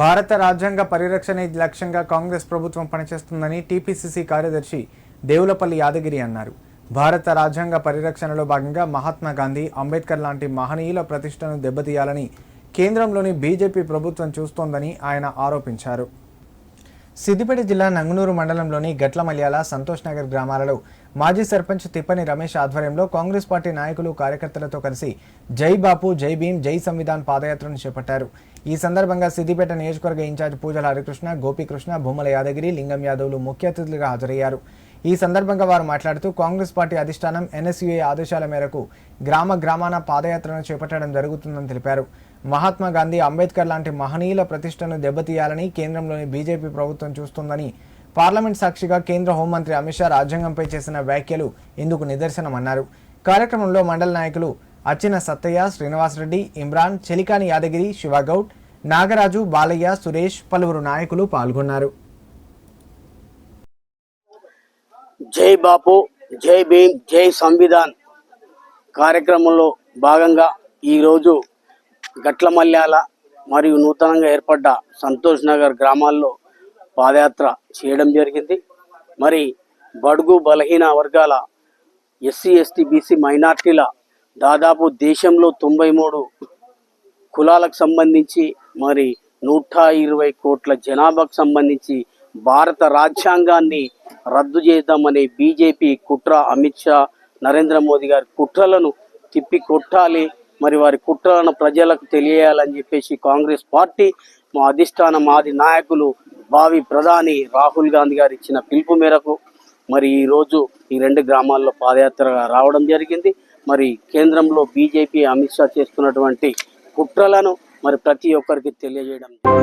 భారత రాజ్యాంగ పరిరక్షణ లక్ష్యంగా కాంగ్రెస్ ప్రభుత్వం పనిచేస్తుందని టీపీసీసీ కార్యదర్శి దేవులపల్లి యాదగిరి అన్నారు. భారత రాజ్యాంగ పరిరక్షణలో భాగంగా మహాత్మా గాంధీ అంబేద్కర్ లాంటి మహనీయుల ప్రతిష్టను దెబ్బతీయాలని కేంద్రంలోని బీజేపీ ప్రభుత్వం చూస్తోందని ఆయన ఆరోపించారు. సిద్దిపేట జిల్లా నంగునూరు మండలంలోని గట్ల మల్యాల సంతోష్ నగర్ గ్రామాలలో మాజీ సర్పంచ్ తిప్పని రమేష్ ఆధ్వర్యంలో కాంగ్రెస్ పార్టీ నాయకులు కార్యకర్తలతో కలిసి జై బాపు జై భీం జై సంవిధాన్ పాదయాత్రను చేపట్టారు. ఈ సందర్భంగా సిద్దిపేట నియోజకవర్గ ఇన్ఛార్జ్ పూజల హరికృష్ణ గోపీకృష్ణ భూమల యాదగిరి లింగం యాదవ్లు ముఖ్య అతిథులుగా హాజరయ్యారు. ఈ సందర్భంగా వారు మాట్లాడుతూ కాంగ్రెస్ పార్టీ అధిష్టానం ఎన్ఎస్యుఏ ఆదేశాల మేరకు గ్రామ గ్రామాన పాదయాత్రను చేపట్టడం జరుగుతుందని తెలిపారు. మహాత్మా గాంధీ అంబేద్కర్ లాంటి మహనీయుల ప్రతిష్టను దెబ్బతీయాలని కేంద్రంలోని బీజేపీ ప్రభుత్వం చూస్తోందని పార్లమెంట్ సాక్షిగా కేంద్ర హోంమంత్రి అమిత్ షా రాజ్యాంగంపై చేసిన వ్యాఖ్యలు ఇందుకు నిదర్శనమన్నారు. కార్యక్రమంలో మండల నాయకులు అచ్చిన సత్తయ్య శ్రీనివాసరెడ్డి ఇమ్రాన్ చెలికాని యాదగిరి శివగౌడ్ నాగరాజు బాలయ్య సురేష్ పలువురు నాయకులు పాల్గొన్నారు. జై బాపు జై భీమ్ జై సంవిధాన్ కార్యక్రమంలో భాగంగా ఈరోజు గట్ల మల్యాల మరియు నూతనంగా ఏర్పడ్డ సంతోష్ నగర్ గ్రామాల్లో పాదయాత్ర చేయడం జరిగింది. మరి బడుగు బలహీన వర్గాల ఎస్సీ ఎస్టీ బీసీ మైనార్టీల దాదాపు దేశంలో తొంభై మూడు కులాలకు సంబంధించి మరి నూట ఇరవై కోట్ల జనాభాకు సంబంధించి భారత రాజ్యాంగాన్ని రద్దు చేద్దామనే బీజేపీ కుట్ర అమిత్ షా నరేంద్ర మోదీ గారి కుట్రలను తిప్పి కొట్టాలి మరి వారి కుట్రలను ప్రజలకు తెలియాలని చెప్పేసి కాంగ్రెస్ పార్టీ మా అధిష్టానం మాది నాయకులు భావి ప్రధాని రాహుల్ గాంధీ గారు ఇచ్చిన పిలుపు మేరకు మరి ఈరోజు ఈ రెండు గ్రామాల్లో పాదయాత్రగా రావడం జరిగింది. మరి కేంద్రంలో బీజేపీ అమిత్ షా చేస్తున్నటువంటి కుట్రలను మరి ప్రతి ఒక్కరికి తెలియజేయడం